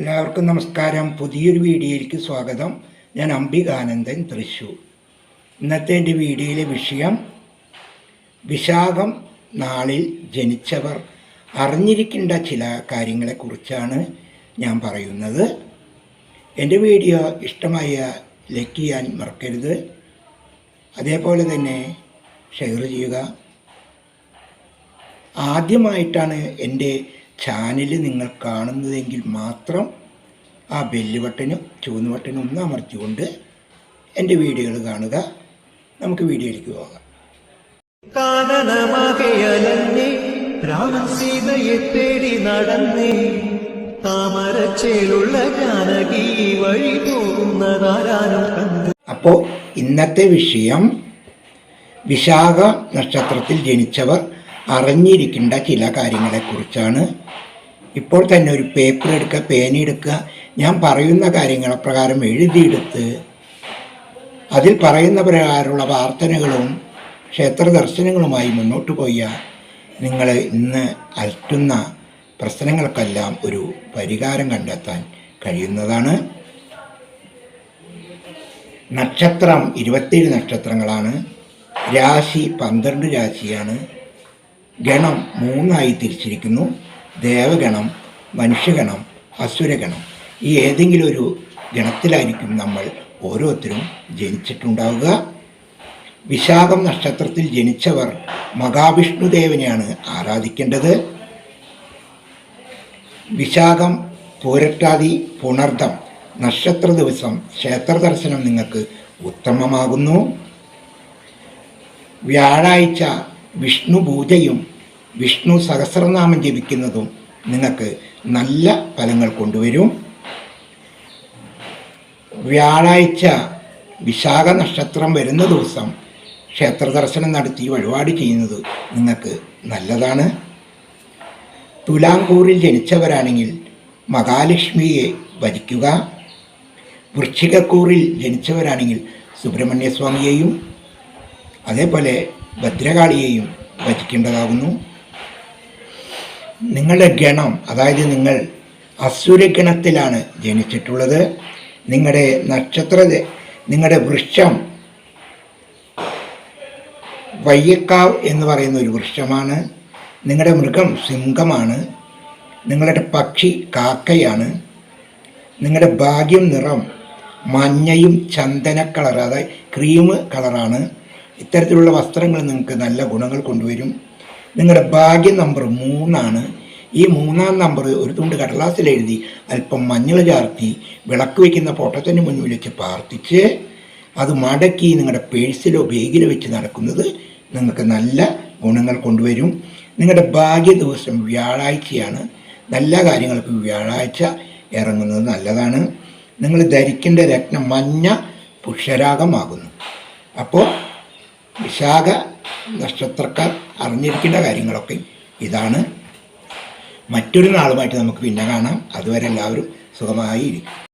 എല്ലാവർക്കും നമസ്കാരം. പുതിയൊരു വീഡിയോയിലേക്ക് സ്വാഗതം. ഞാൻ അംബികാനന്ദൻ തൃശൂർ. ഇന്നത്തെ എന്റെ വീഡിയോയിലെ വിഷയം വിശാഖം നാളിൽ ജനിച്ചവർ അറിഞ്ഞിരിക്കേണ്ട ചില കാര്യങ്ങളെക്കുറിച്ചാണ് ഞാൻ പറയുന്നത്. എന്റെ വീഡിയോ ഇഷ്ടമായ ലൈക്ക് ചെയ്യാൻ മറക്കരുത്. അതേപോലെ തന്നെ ഷെയർ ചെയ്യുക. ആദ്യമായിട്ടാണ് എന്റെ ചാനൽ നിങ്ങൾ കാണുന്നതെങ്കിൽ മാത്രം ആ ബെല്ല് ബട്ടനും ചുവന്ന ബട്ടനും ഒന്ന് അമർത്തിക്കൊണ്ട് എന്റെ വീഡിയോകൾ കാണുക. നമുക്ക് വീഡിയോയിലേക്ക് പോകാം. രാമൻ സീതയെ തേടി നടന്നേ താമരച്ചേലുള്ള ജാനകി വഴി പോകുന്നതാരാനും കണ്ട്. അപ്പോൾ ഇന്നത്തെ വിഷയം വിശാഖ നക്ഷത്രത്തിൽ ജനിച്ചവർ അറിഞ്ഞിരിക്കേണ്ട ചില കാര്യങ്ങളെക്കുറിച്ചാണ്. ഇപ്പോൾ തന്നെ ഒരു പേപ്പർ എടുക്കുക പേന എടുക്കുക. ഞാൻ പറയുന്ന കാര്യങ്ങളെ പ്രകാരം എഴുതിയെടുത്ത് അതിൽ പറയുന്ന പ്രകാരമുള്ള പ്രാർത്ഥനകളും ക്ഷേത്ര ദർശനങ്ങളുമായി മുന്നോട്ട് പോയ നിങ്ങൾ ഇന്ന് അലറ്റുന്ന പ്രശ്നങ്ങൾക്കെല്ലാം ഒരു പരിഹാരം കണ്ടെത്താൻ കഴിയുന്നതാണ്. നക്ഷത്രം ഇരുപത്തേഴ് നക്ഷത്രങ്ങളാണ്. രാശി പന്ത്രണ്ട് രാശിയാണ്. ഗണം മൂന്നായി തിരിച്ചിരിക്കുന്നു. ദേവഗണം മനുഷ്യഗണം അസുരഗണം. ഈ ഏതെങ്കിലും ഒരു ഗണത്തിലായിരിക്കും നമ്മൾ ഓരോരുത്തരും ജനിച്ചിട്ടുണ്ടാവുക. വിശാഖം നക്ഷത്രത്തിൽ ജനിച്ചവർ മഹാവിഷ്ണുദേവനെയാണ് ആരാധിക്കേണ്ടത്. വിശാഖം പൂരട്ടാതി പുണർദം. നക്ഷത്ര ദിവസം ക്ഷേത്ര ദർശനം നിങ്ങൾക്ക് ഉത്തമമാകുന്നു. വ്യാഴാഴ്ച വിഷ്ണു പൂജയും വിഷ്ണു സഹസ്രനാമം ജപിക്കുന്നതും നിങ്ങൾക്ക് നല്ല ഫലങ്ങൾ കൊണ്ടുവരും. വ്യാഴാഴ്ച വിശാഖ നക്ഷത്രം വരുന്ന ദിവസം ക്ഷേത്ര ദർശനം നടത്തി വഴിപാട് ചെയ്യുന്നത് നിങ്ങൾക്ക് നല്ലതാണ്. തുലാംകൂറിൽ ജനിച്ചവരാണെങ്കിൽ മഹാലക്ഷ്മിയെ ഭജിക്കുക വൃശ്ചികക്കൂറിൽ ജനിച്ചവരാണെങ്കിൽ സുബ്രഹ്മണ്യസ്വാമിയെയും. അതേപോലെ ഭദ്രകാളിയെയും ഭജിക്കേണ്ടതാകുന്നു നിങ്ങളുടെ ഗണം അതായത് നിങ്ങൾ അസുരഗണത്തിലാണ് ജനിച്ചിട്ടുള്ളത്. നിങ്ങളുടെ നക്ഷത്ര നിങ്ങളുടെ വൃക്ഷം വയ്യക്കാവ് എന്ന് പറയുന്ന ഒരു വൃക്ഷമാണ്. നിങ്ങളുടെ മൃഗം സിംഹമാണ്. നിങ്ങളുടെ പക്ഷി കാക്കയാണ്. നിങ്ങളുടെ ഭാഗ്യം നിറം മഞ്ഞയും ചന്ദന കളർ അതായത് ക്രീം കളറാണ്. ഇത്തരത്തിലുള്ള വസ്ത്രങ്ങൾ നിങ്ങൾക്ക് നല്ല ഗുണങ്ങൾ കൊണ്ടുവരും. നിങ്ങളുടെ ഭാഗ്യ നമ്പർ മൂന്നാണ്. ഈ മൂന്നാം നമ്പർ ഒരു തുണ്ട് കടലാസിൽ എഴുതി അല്പം മഞ്ഞൾ ചാർത്തി വിളക്ക് വയ്ക്കുന്ന പൊട്ടത്തിന് മുന്നിൽ വെച്ച് പ്രാർത്ഥിച്ച് അത് മടക്കി നിങ്ങളുടെ പേഴ്സിലോ ബേഗിലോ വെച്ച് നടക്കുന്നത് നിങ്ങൾക്ക് നല്ല ഗുണങ്ങൾ കൊണ്ടുവരും. നിങ്ങളുടെ ഭാഗ്യ ദിവസം വ്യാഴാഴ്ചയാണ്. നല്ല കാര്യങ്ങൾക്ക് വ്യാഴാഴ്ച ഇറങ്ങുന്നത് നല്ലതാണ്. നിങ്ങൾ ധരിക്കേണ്ട രത്നം മഞ്ഞ പുഷ്യരാഗമാകുന്നു അപ്പോൾ വിശാഖ നക്ഷത്രക്കാർ അറിഞ്ഞിരിക്കേണ്ട കാര്യങ്ങളൊക്കെ ഇതാണ്. മറ്റൊരു നാളുമായിട്ട് നമുക്ക് പിന്നെ കാണാം. അതുവരെ എല്ലാവരും സുഖമായി ഇരിക്കും